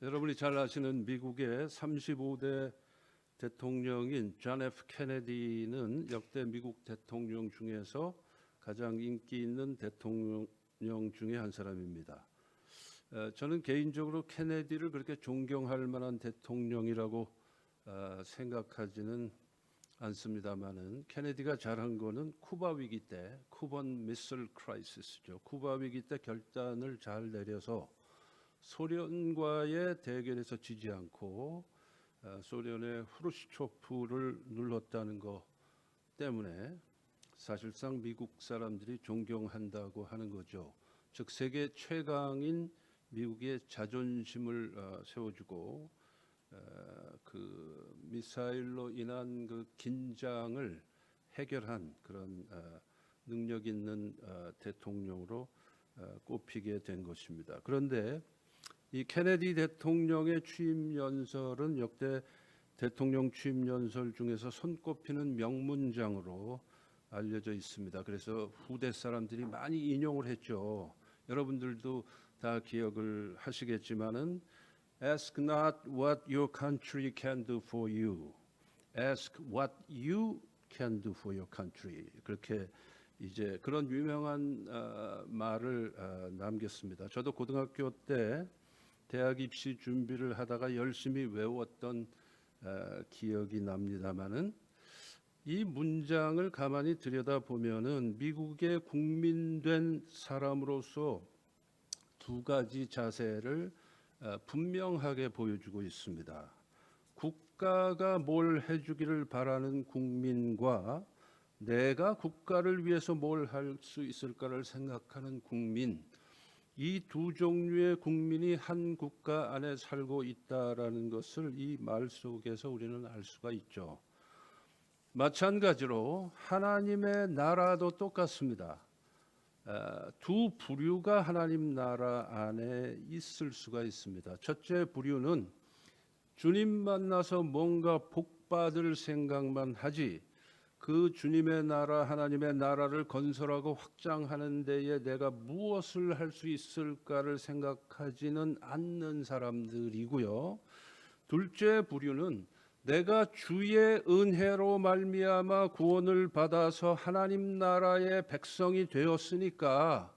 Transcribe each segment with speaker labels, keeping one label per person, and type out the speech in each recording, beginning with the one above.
Speaker 1: 여러분이 잘 아시는 미국의 35대 대통령인 존 F 케네디는 역대 미국 대통령 중에서 가장 인기 있는 대통령 중에 한 사람입니다. 어, 저는 개인적으로 케네디를 그렇게 존경할 만한 대통령이라고 어, 생각하지는 않습니다만은 케네디가 잘한 거는 쿠바 위기 때 쿠번 미슬 크라이시스죠. 쿠바 위기 때 결단을 잘 내려서 소련과의 대결에서 지지 않고 어, 소련의 후르시초프를 눌렀다는 것 때문에 사실상 미국 사람들이 존경한다고 하는 거죠. 즉 세계 최강인 미국의 자존심을 어, 세워주고 어, 그 미사일로 인한 그 긴장을 해결한 그런 어, 능력 있는 어, 대통령으로 어, 꼽히게 된 것입니다. 그런데 이 케네디 대통령의 취임 연설은 역대 대통령 취임 연설 중에서 손꼽히는 명문장으로 알려져 있습니다. 그래서 후대 사람들이 많이 인용을 했죠. 여러분들도 다 기억을 하시겠지만은 Ask not what your country can do for you. Ask what you can do for your country. 그렇게 이제 그런 유명한 어, 말을 어, 남겼습니다. 저도 고등학교 때 대학 입시 준비를 하다가 열심히 외웠던 어, 기억이 납니다만은 이 문장을 가만히 들여다 보면은 미국의 국민된 사람으로서 두 가지 자세를 어, 분명하게 보여주고 있습니다. 국가가 뭘 해주기를 바라는 국민과 내가 국가를 위해서 뭘 할 수 있을까를 생각하는 국민 이 두 종류의 국민이 한 국가 안에 살고 있다라는 것을 이 말 속에서 우리는 알 수가 있죠. 마찬가지로 하나님의 나라도 똑같습니다. 어, 두 부류가 하나님 나라 안에 있을 수가 있습니다. 첫째 부류는 주님 만나서 뭔가 복 받을 생각만 하지 그 주님의 나라 하나님의 나라를 건설하고 확장하는 데에 내가 무엇을 할 수 있을까를 생각하지는 않는 사람들이고요. 둘째 부류는 내가 주의 은혜로 말미암아 구원을 받아서 하나님 나라의 백성이 되었으니까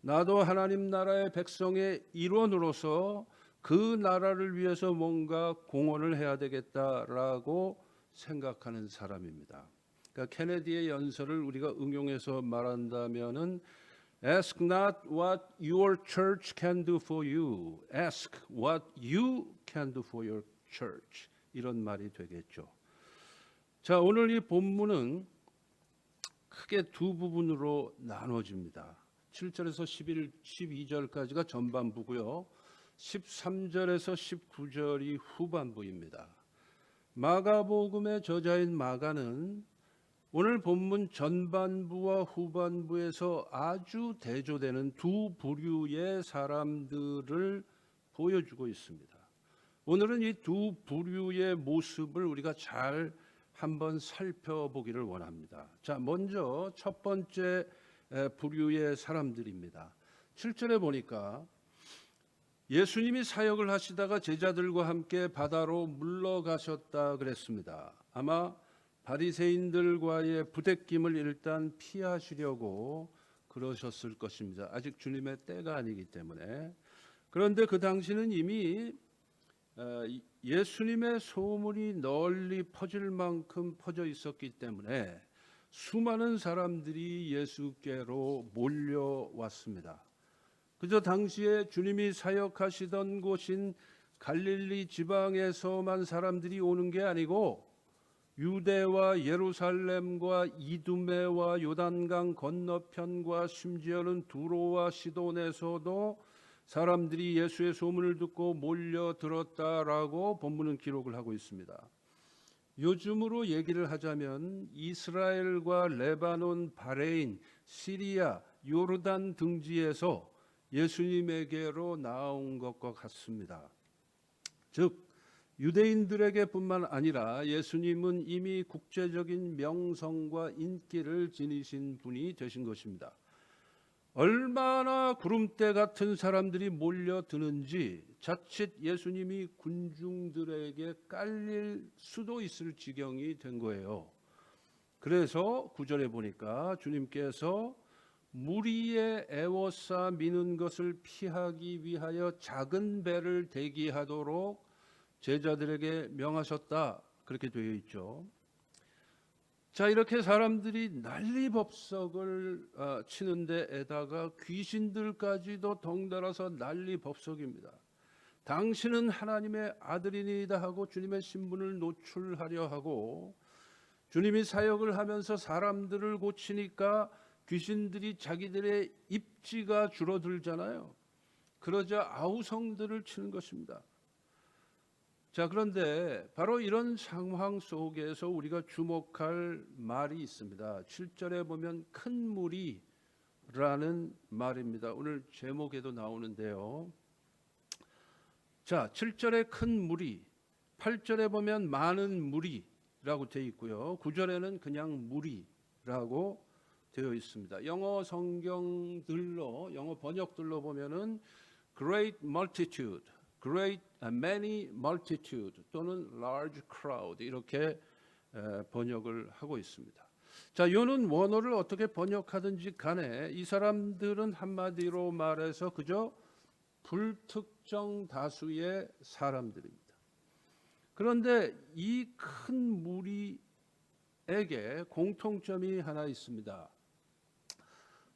Speaker 1: 나도 하나님 나라의 백성의 일원으로서 그 나라를 위해서 뭔가 공헌을 해야 되겠다라고 생각하는 사람입니다. 그러니까 케네디의 연설을 우리가 응용해서 말한다면은 Ask not what your church can do for you. Ask what you can do for your church. 이런 말이 되겠죠. 자, 오늘 이 본문은 크게 두 부분으로 나눠집니다. 7절에서 11, 12절까지가 전반부고요. 13절에서 19절이 후반부입니다. 마가복음의 저자인 마가는 오늘 본문 전반부와 후반부에서 아주 대조되는 두 부류의 사람들을 보여주고 있습니다. 오늘은 이 두 부류의 모습을 우리가 잘 한번 살펴보기를 원합니다. 자, 먼저 첫 번째 에, 부류의 사람들입니다. 7절에 보니까 예수님이 사역을 하시다가 제자들과 함께 바다로 물러가셨다 그랬습니다. 아마 바리새인들과의 부대낌을 일단 피하시려고 그러셨을 것입니다. 아직 주님의 때가 아니기 때문에. 그런데 그 당시는 이미 어, 예수님의 소문이 널리 퍼질 만큼 퍼져 있었기 때문에 수많은 사람들이 예수께로 몰려왔습니다. 그저 당시에 주님이 사역하시던 곳인 갈릴리 지방에서만 사람들이 오는 게 아니고 유대와 예루살렘과 이두메와 요단강 건너편과 심지어는 두로와 시돈에서도 사람들이 예수의 소문을 듣고 몰려들었다라고 본문은 기록을 하고 있습니다. 요즘으로 얘기를 하자면 이스라엘과 레바논, 바레인, 시리아, 요르단 등지에서 예수님에게로 나온 것과 같습니다. 즉 유대인들에게뿐만 아니라 예수님은 이미 국제적인 명성과 인기를 지니신 분이 되신 것입니다. 얼마나 구름대 같은 사람들이 몰려드는지 자칫 예수님이 군중들에게 깔릴 수도 있을 지경이 된 거예요. 그래서 구절에 보니까 주님께서 무리에 애워싸 미는 것을 피하기 위하여 작은 배를 대기하도록 제자들에게 명하셨다. 그렇게 되어 있죠. 자 이렇게 사람들이 난리법석을 어, 치는 데 에다가 귀신들까지도 덩달아서 난리법석입니다. 당신은 하나님의 아들이니다 하고 주님의 신분을 노출하려 하고 주님이 사역을 하면서 사람들을 고치니까 귀신들이 자기들의 입지가 줄어들잖아요. 그러자 아우성들을 치는 것입니다. 자, 그런데 바로 이런 상황 속에서 우리가 주목할 말이 있습니다. 7절에 보면 큰 무리라는 말입니다. 오늘 제목에도 나오는데요. 자, 7절에 큰 무리, 8절에 보면 많은 무리라고 되어 있고요. 9절에는 그냥 무리라고 되어 있습니다. 영어 성경들로 영어 번역들로 보면은 great multitude, great uh, many multitude 또는 large crowd 이렇게 에, 번역을 하고 있습니다. 자, 요는 원어를 어떻게 번역하든지 간에 이 사람들은 한마디로 말해서 그저 불특정 다수의 사람들입니다. 그런데 이 큰 무리에게 공통점이 하나 있습니다.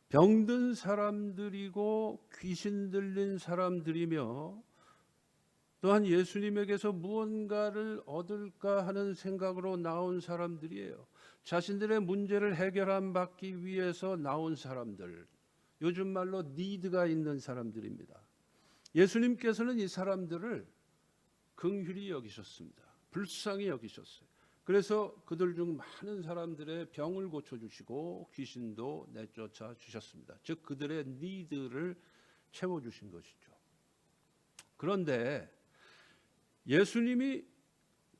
Speaker 1: 병든 사람들이고 귀신 들린 사람들이며 또한 예수님에게서 무언가를 얻을까 하는 생각으로 나온 사람들이에요. 자신들의 문제를 해결함 받기 위해서 나온 사람들. 요즘 말로 니드가 있는 사람들입니다. 예수님께서는 이 사람들을 긍휼히 여기셨습니다. 불쌍히 여기셨어요. 그래서 그들 중 많은 사람들의 병을 고쳐 주시고 귀신도 내쫓아 주셨습니다. 즉 그들의 니드를 채워 주신 것이죠. 그런데 예수님이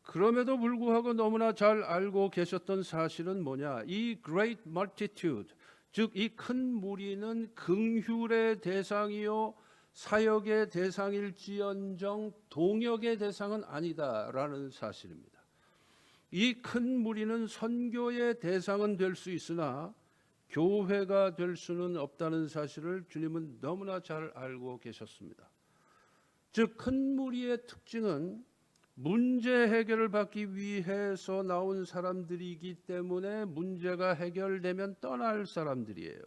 Speaker 1: 그럼에도 불구하고 너무나 잘 알고 계셨던 사실은 뭐냐? 이 great multitude, 즉 이 큰 무리는 긍휼의 대상이요 사역의 대상일지언정 동역의 대상은 아니다라는 사실입니다. 이 큰 무리는 선교의 대상은 될 수 있으나 교회가 될 수는 없다는 사실을 주님은 너무나 잘 알고 계셨습니다. 즉 큰 무리의 특징은 문제 해결을 받기 위해서 나온 사람들이기 때문에 문제가 해결되면 떠날 사람들이에요.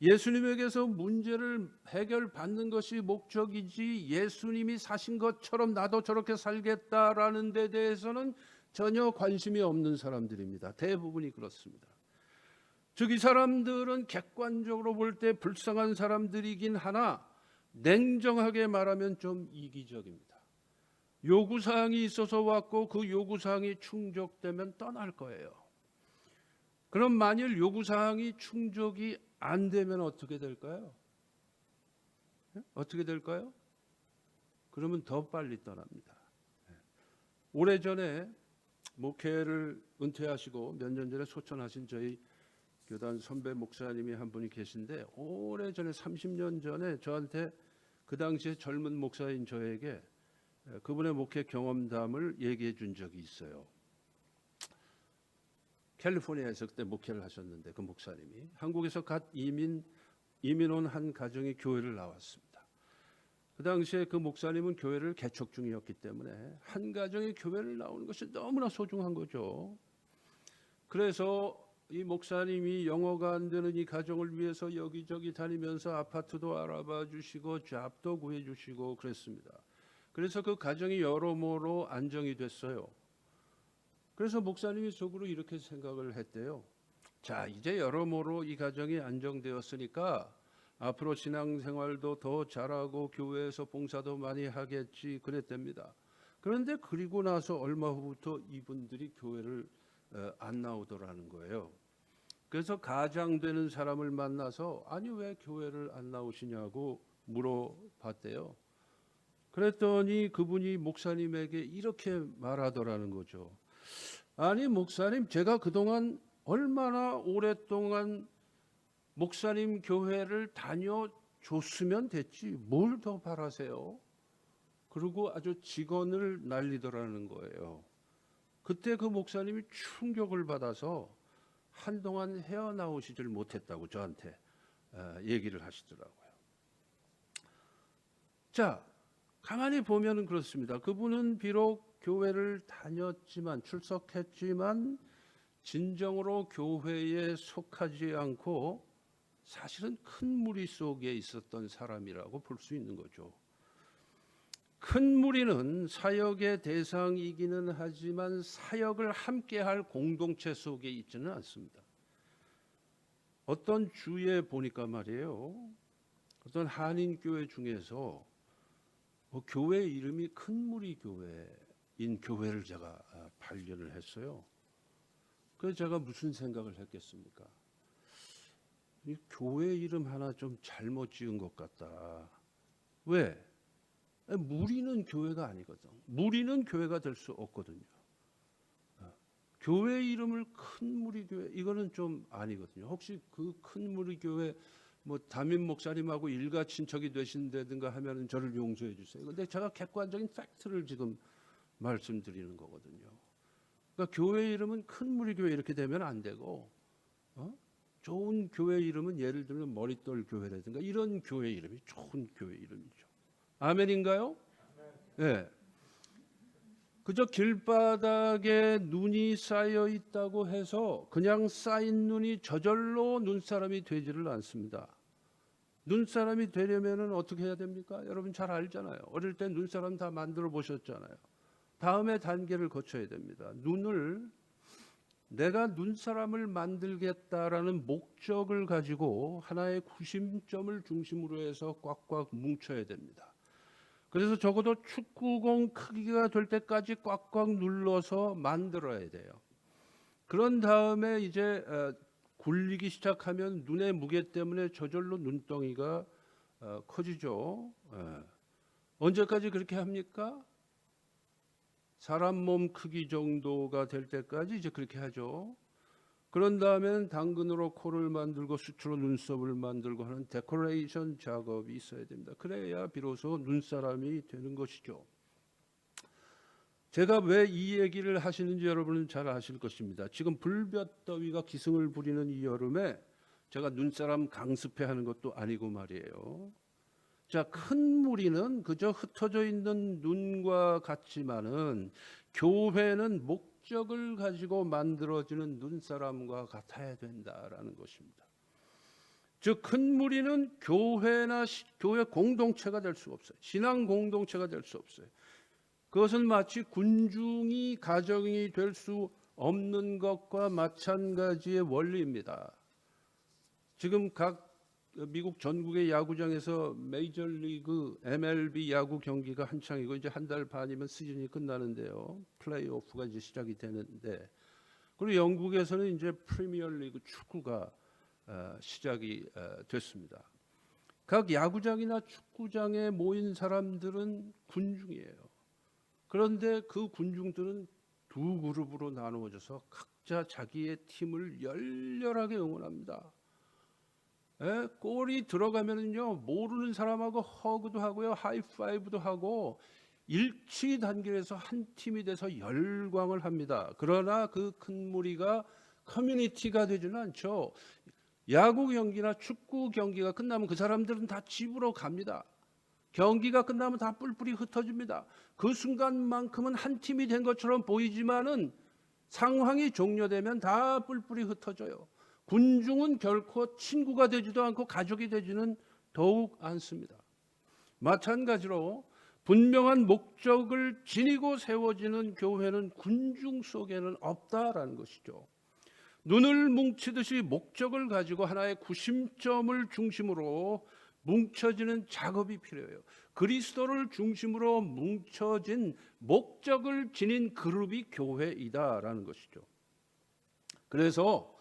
Speaker 1: 예수님에게서 문제를 해결받는 것이 목적이지 예수님이 사신 것처럼 나도 저렇게 살겠다라는 데 대해서는 전혀 관심이 없는 사람들입니다. 대부분이 그렇습니다. 즉 이 사람들은 객관적으로 볼 때 불쌍한 사람들이긴 하나 냉정하게 말하면 좀 이기적입니다. 요구 사항이 있어서 왔고 그 요구 사항이 충족되면 떠날 거예요. 그럼 만일 요구 사항이 충족이 안 되면 어떻게 될까요? 예? 어떻게 될까요? 그러면 더 빨리 떠납니다. 예. 오래전에 목회를 은퇴하시고 몇 년 전에 소천하신 저희 교단 선배 목사님이 한 분이 계신데 오래 전에 30년 전에 저한테 그 당시에 젊은 목사인 저에게 그분의 목회 경험담을 얘기해 준 적이 있어요. 캘리포니아에서 그때 목회를 하셨는데 그 목사님이 한국에서 갓 이민 이민 온 한 가정이 교회를 나왔습니다. 그 당시에 그 목사님은 교회를 개척 중이었기 때문에 한 가정이 교회를 나오는 것이 너무나 소중한 거죠. 그래서 이 목사님이 영어가 안 되는 이 가정을 위해서 여기저기 다니면서 아파트도 알아봐 주시고 잡도 구해 주시고 그랬습니다. 그래서 그 가정이 여러모로 안정이 됐어요. 그래서 목사님이 속으로 이렇게 생각을 했대요. 자, 이제 여러모로 이 가정이 안정되었으니까 앞으로 신앙생활도 더 잘하고 교회에서 봉사도 많이 하겠지 그랬답니다. 그런데 그리고 나서 얼마 후부터 이분들이 교회를 어, 안 나오더라는 거예요. 그래서 가장되는 사람을 만나서 아니 왜 교회를 안 나오시냐고 물어봤대요. 그랬더니 그분이 목사님에게 이렇게 말하더라는 거죠. 아니 목사님 제가 그동안 얼마나 오랫동안 목사님 교회를 다녀줬으면 됐지 뭘 더 바라세요? 그리고 아주 직언을 날리더라는 거예요. 그때 그 목사님이 충격을 받아서 한동안 헤어나오시질 못했다고 저한테 어, 얘기를 하시더라고요. 자, 가만히 보면은 그렇습니다. 그분은 비록 교회를 다녔지만 출석했지만 진정으로 교회에 속하지 않고 사실은 큰 무리 속에 있었던 사람이라고 볼 수 있는 거죠. 큰 무리는 사역의 대상이기는 하지만 사역을 함께할 공동체 속에 있지는 않습니다. 어떤 주에 보니까 말이에요. 어떤 한인 교회 중에서 뭐 교회 이름이 큰 무리 교회인 교회를 제가 아, 발견을 했어요. 그래서 제가 무슨 생각을 했겠습니까? 이 교회 이름 하나 좀 잘못 지은 것 같다. 왜? 무리는 교회가 아니거든. 무리는 교회가 될 수 없거든요. 어, 교회 이름을 큰 무리 교회 이거는 좀 아니거든요. 혹시 그 큰 무리 교회 뭐 담임 목사님하고 일가 친척이 되신다든가 하면은 저를 용서해 주세요. 근데 제가 객관적인 팩트를 지금 말씀드리는 거거든요. 그러니까 교회 이름은 큰 무리 교회 이렇게 되면 안 되고 어? 좋은 교회 이름은 예를 들면 머릿돌 교회라든가 이런 교회 이름이 좋은 교회 이름이죠. 아멘인가요? 네. 그저 길바닥에 눈이 쌓여 있다고 해서 그냥 쌓인 눈이 저절로 눈사람이 되지를 않습니다. 눈사람이 되려면은 어떻게 해야 됩니까? 여러분 잘 알잖아요. 어릴 때 눈사람 다 만들어 보셨잖아요. 다음에 단계를 거쳐야 됩니다. 눈을 내가 눈사람을 만들겠다라는 목적을 가지고 하나의 구심점을 중심으로 해서 꽉꽉 뭉쳐야 됩니다. 그래서 적어도 축구공 크기가 될 때까지 꽉꽉 눌러서 만들어야 돼요. 그런 다음에 이제 어, 굴리기 시작하면 눈의 무게 때문에 저절로 눈덩이가 어, 커지죠. 예. 언제까지 그렇게 합니까? 사람 몸 크기 정도가 될 때까지 이제 그렇게 하죠. 그런 다음에는 당근으로 코를 만들고 수초로 눈썹을 만들고 하는 데코레이션 작업이 있어야 됩니다. 그래야 비로소 눈사람이 되는 것이죠. 제가 왜 이 얘기를 하시는지 여러분은 잘 아실 것입니다. 지금 불볕더위가 기승을 부리는 이 여름에 제가 눈사람 강습회 하는 것도 아니고 말이에요. 자, 큰 무리는 그저 흩어져 있는 눈과 같지만은 교회는 목 적을 가지고 만들어지는 눈사람과 같아야 된다라는 것입니다. 즉 큰 무리는 교회나 시, 교회 공동체가 될 수 없어요. 신앙 공동체가 될 수 없어요. 그것은 마치 군중이 가정이 될 수 없는 것과 마찬가지의 원리입니다. 지금 각 미국 전국의 야구장에서 메이저리그 MLB 야구 경기가 한창이고 이제 한 달 반이면 시즌이 끝나는데요. 플레이오프가 이제 시작이 되는데 그리고 영국에서는 이제 프리미어리그 축구가 어, 시작이 어, 됐습니다. 각 야구장이나 축구장에 모인 사람들은 군중이에요. 그런데 그 군중들은 두 그룹으로 나누어져서 각자 자기의 팀을 열렬하게 응원합니다. 예, 골이 들어가면은요 모르는 사람하고 허그도 하고요 하이파이브도 하고 일치 단결해서 한 팀이 돼서 열광을 합니다. 그러나 그 큰 무리가 커뮤니티가 되지는 않죠. 야구 경기나 축구 경기가 끝나면 그 사람들은 다 집으로 갑니다. 경기가 끝나면 다 뿔뿔이 흩어집니다. 그 순간만큼은 한 팀이 된 것처럼 보이지만은 상황이 종료되면 다 뿔뿔이 흩어져요. 군중은 결코 친구가 되지도 않고 가족이 되지는 더욱 않습니다. 마찬가지로 분명한 목적을 지니고 세워지는 교회는 군중 속에는 없다라는 것이죠. 눈을 뭉치듯이 목적을 가지고 하나의 구심점을 중심으로 뭉쳐지는 작업이 필요해요. 그리스도를 중심으로 뭉쳐진 목적을 지닌 그룹이 교회이다라는 것이죠. 그래서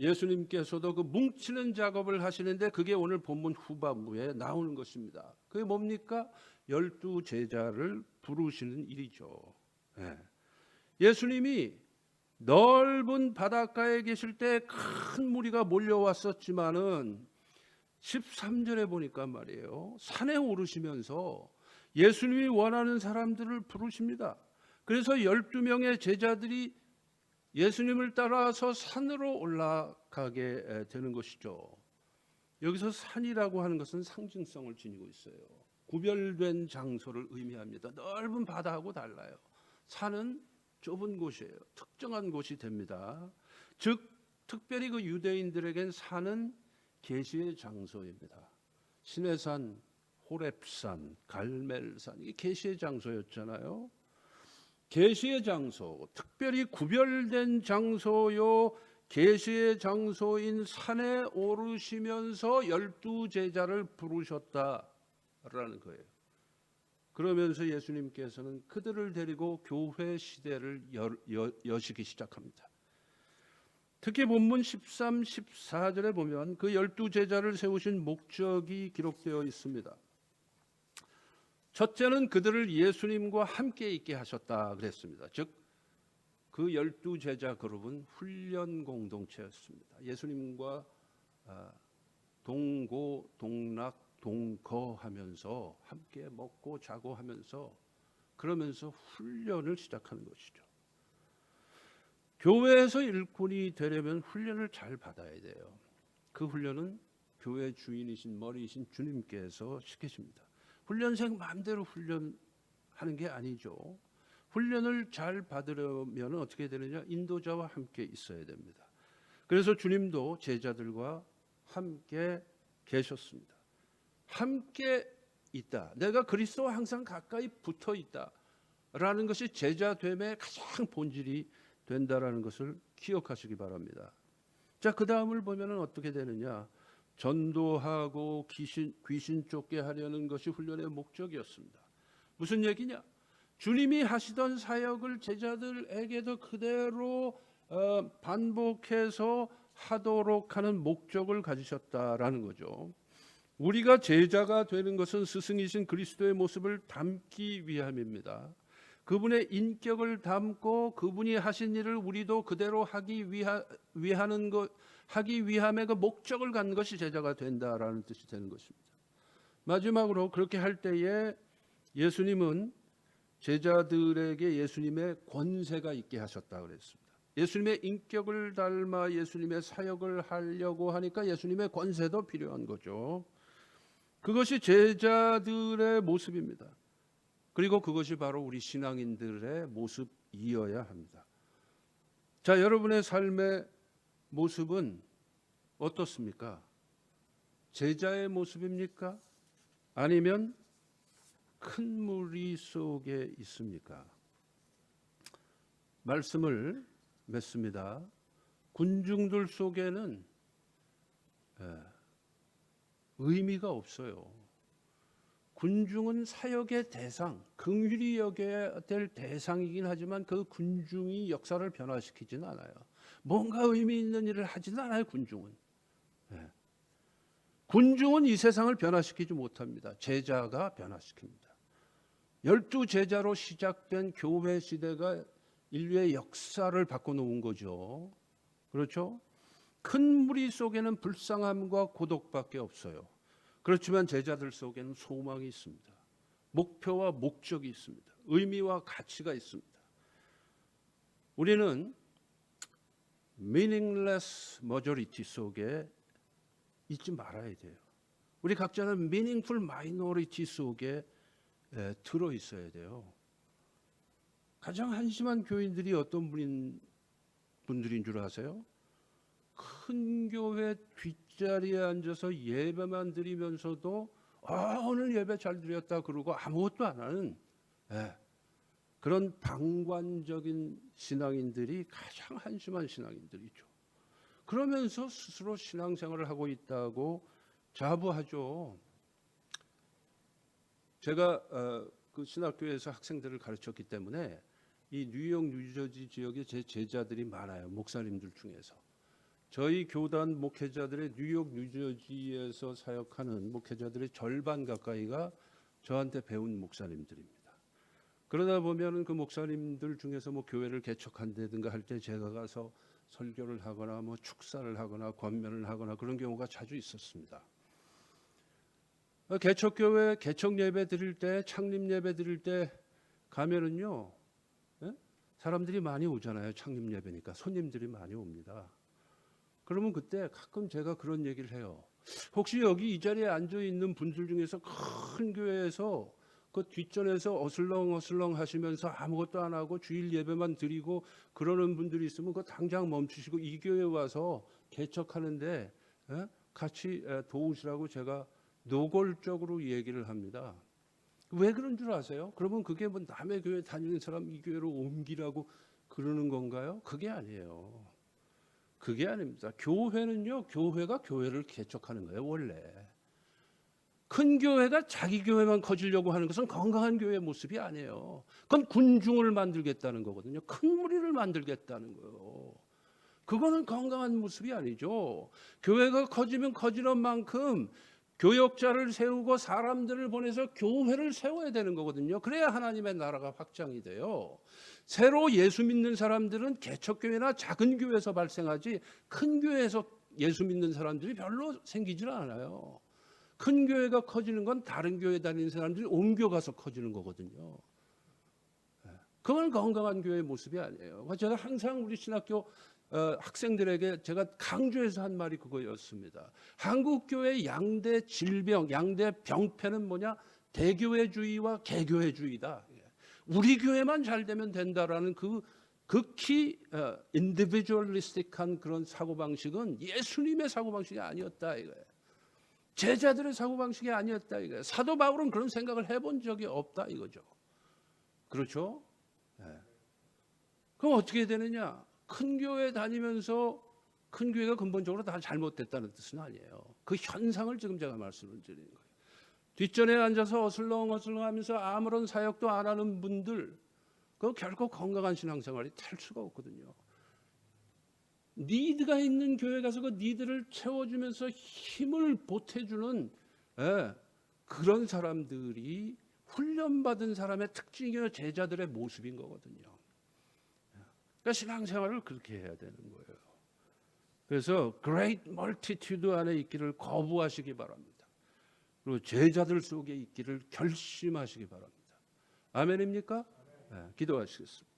Speaker 1: 예수님께서도 그 뭉치는 작업을 하시는데 그게 오늘 본문 후반부에 나오는 것입니다. 그게 뭡니까? 열두 제자를 부르시는 일이죠. 예. 예수님이 넓은 바닷가에 계실 때 큰 무리가 몰려왔었지만은 13절에 보니까 말이에요. 산에 오르시면서 예수님이 원하는 사람들을 부르십니다. 그래서 12명의 제자들이 예수님을 따라서 산으로 올라가게 되는 것이죠. 여기서 산이라고 하는 것은 상징성을 지니고 있어요. 구별된 장소를 의미합니다. 넓은 바다하고 달라요. 산은 좁은 곳이에요. 특정한 곳이 됩니다. 즉 특별히 그 유대인들에겐 산은 계시의 장소입니다. 시내산, 호렙산, 갈멜산 이게 계시의 장소였잖아요. 계시의 장소, 특별히 구별된 장소요 계시의 장소인 산에 오르시면서 열두 제자를 부르셨다라는 거예요. 그러면서 예수님께서는 그들을 데리고 교회 시대를 여, 여, 여시기 시작합니다. 특히 본문 13, 14절에 보면 그 열두 제자를 세우신 목적이 기록되어 있습니다. 첫째는 그들을 예수님과 함께 있게 하셨다 그랬습니다. 즉, 그 열두 제자 그룹은 훈련 공동체였습니다. 예수님과 아, 동고 동락 동거하면서 함께 먹고 자고 하면서 그러면서 훈련을 시작하는 것이죠. 교회에서 일꾼이 되려면 훈련을 잘 받아야 돼요. 그 훈련은 교회 주인이신 머리이신 주님께서 시키십니다. 훈련생 마음대로 훈련하는 게 아니죠. 훈련을 잘 받으려면 어떻게 되느냐? 인도자와 함께 있어야 됩니다. 그래서 주님도 제자들과 함께 계셨습니다. 함께 있다. 내가 그리스도와 항상 가까이 붙어 있다 라는 것이 제자됨의 가장 본질이 된다라는 것을 기억하시기 바랍니다. 자, 그 다음을 보면은 어떻게 되느냐? 전도하고 귀신 귀신 쫓게 하려는 것이 훈련의 목적이었습니다. 무슨 얘기냐? 주님이 하시던 사역을 제자들에게도 그대로 어, 반복해서 하도록 하는 목적을 가지셨다라는 거죠. 우리가 제자가 되는 것은 스승이신 그리스도의 모습을 담기 위함입니다. 그분의 인격을 담고 그분이 하신 일을 우리도 그대로 하기 위하, 위하는 것 하기 위함의 그 목적을 갖는 것이 제자가 된다라는 뜻이 되는 것입니다. 마지막으로 그렇게 할 때에 예수님은 제자들에게 예수님의 권세가 있게 하셨다 그랬습니다. 예수님의 인격을 닮아 예수님의 사역을 하려고 하니까 예수님의 권세도 필요한 거죠. 그것이 제자들의 모습입니다. 그리고 그것이 바로 우리 신앙인들의 모습이어야 합니다. 자, 여러분의 삶의 모습은 어떻습니까? 제자의 모습입니까? 아니면 큰 무리 속에 있습니까? 말씀을 맺습니다. 군중들 속에는 예, 의미가 없어요. 군중은 사역의 대상, 긍휼히 여겨야 될 대상이긴 하지만 그 군중이 역사를 변화시키지는 않아요. 뭔가 의미 있는 일을 하지는 않아요. 군중은. 네. 군중은 이 세상을 변화시키지 못합니다. 제자가 변화시킵니다. 열두 제자로 시작된 교회 시대가 인류의 역사를 바꿔놓은 거죠. 그렇죠? 큰 무리 속에는 불쌍함과 고독밖에 없어요. 그렇지만 제자들 속에는 소망이 있습니다. 목표와 목적이 있습니다. 의미와 가치가 있습니다. 우리는 meaningless majority 속에 있지 말아야 돼요. 우리 각자는 meaningful minority 속에 에, 들어 있어야 돼요. 가장 한심한 교인들이 어떤 분인 분들인 줄 아세요? 큰 교회 뒷자리에 앉아서 예배만 드리면서도 아 오늘 예배 잘 드렸다 그러고 아무것도 안 하는 예, 그런 방관적인 신앙인들이 가장 한심한 신앙인들이죠. 그러면서 스스로 신앙생활을 하고 있다고 자부하죠. 제가 어, 그 신학교에서 학생들을 가르쳤기 때문에 이 뉴욕, 뉴저지 지역에 제 제자들이 많아요. 목사님들 중에서. 저희 교단 목회자들의 뉴욕, 뉴저지에서 사역하는 목회자들의 절반 가까이가 저한테 배운 목사님들입니다. 그러다 보면은 그 목사님들 중에서 뭐 교회를 개척한다든가 할 때 제가 가서 설교를 하거나 뭐 축사를 하거나 권면을 하거나 그런 경우가 자주 있었습니다. 어, 개척교회 개척 예배 드릴 때 창립 예배 드릴 때 가면은요 예? 사람들이 많이 오잖아요 창립 예배니까 손님들이 많이 옵니다. 그러면 그때 가끔 제가 그런 얘기를 해요. 혹시 여기 이 자리에 앉아 있는 분들 중에서 큰 교회에서 그 뒷전에서 어슬렁 어슬렁 하시면서 아무것도 안 하고 주일 예배만 드리고 그러는 분들이 있으면 그 당장 멈추시고 이 교회 와서 개척하는데 예? 같이 에, 도우시라고 제가 노골적으로 얘기를 합니다. 왜 그런 줄 아세요? 그러면 그게 뭐 남의 교회 다니는 사람 이 교회로 옮기라고 그러는 건가요? 그게 아니에요. 그게 아닙니다. 교회는요, 교회가 교회를 개척하는 거예요, 원래. 큰 교회가 자기 교회만 커지려고 하는 것은 건강한 교회의 모습이 아니에요. 그건 군중을 만들겠다는 거거든요. 큰 무리를 만들겠다는 거예요. 그거는 건강한 모습이 아니죠. 교회가 커지면 커지는 만큼 교역자를 세우고 사람들을 보내서 교회를 세워야 되는 거거든요. 그래야 하나님의 나라가 확장이 돼요. 새로 예수 믿는 사람들은 개척교회나 작은 교회에서 발생하지 큰 교회에서 예수 믿는 사람들이 별로 생기질 않아요. 큰 교회가 커지는 건 다른 교회 다니는 사람들이 옮겨가서 커지는 거거든요. 예. 그건 건강한 교회의 모습이 아니에요. 제가 항상 우리 신학교 어, 학생들에게 제가 강조해서 한 말이 그거였습니다. 한국 교회 양대 질병, 양대 병폐는 뭐냐? 대교회주의와 개교회주의다. 예. 우리 교회만 잘 되면 된다라는 그 극히 어, 인디비주얼리스틱한 그런 사고 방식은 예수님의 사고 방식이 아니었다 이거예요. 제자들의 사고 방식이 아니었다 이거예요. 사도 바울은 그런 생각을 해본 적이 없다 이거죠. 그렇죠? 예. 그럼 어떻게 되느냐? 큰 교회 다니면서 큰 교회가 근본적으로 다 잘못됐다는 뜻은 아니에요. 그 현상을 지금 제가 말씀을 드리는 거예요. 뒷전에 앉아서 어슬렁어슬렁 하면서 아무런 사역도 안 하는 분들, 그 결코 건강한 신앙생활이 될 수가 없거든요. 니드가 있는 교회 가서 그 니드를 채워주면서 힘을 보태주는 예, 그런 사람들이 훈련받은 사람의 특징이요 제자들의 모습인 거거든요. 그러니까 신앙생활을 그렇게 해야 되는 거예요. 그래서 great multitude 안에 있기를 거부하시기 바랍니다. 그리고 제자들 속에 있기를 결심하시기 바랍니다. 아멘입니까? 네, 기도하시겠습니다.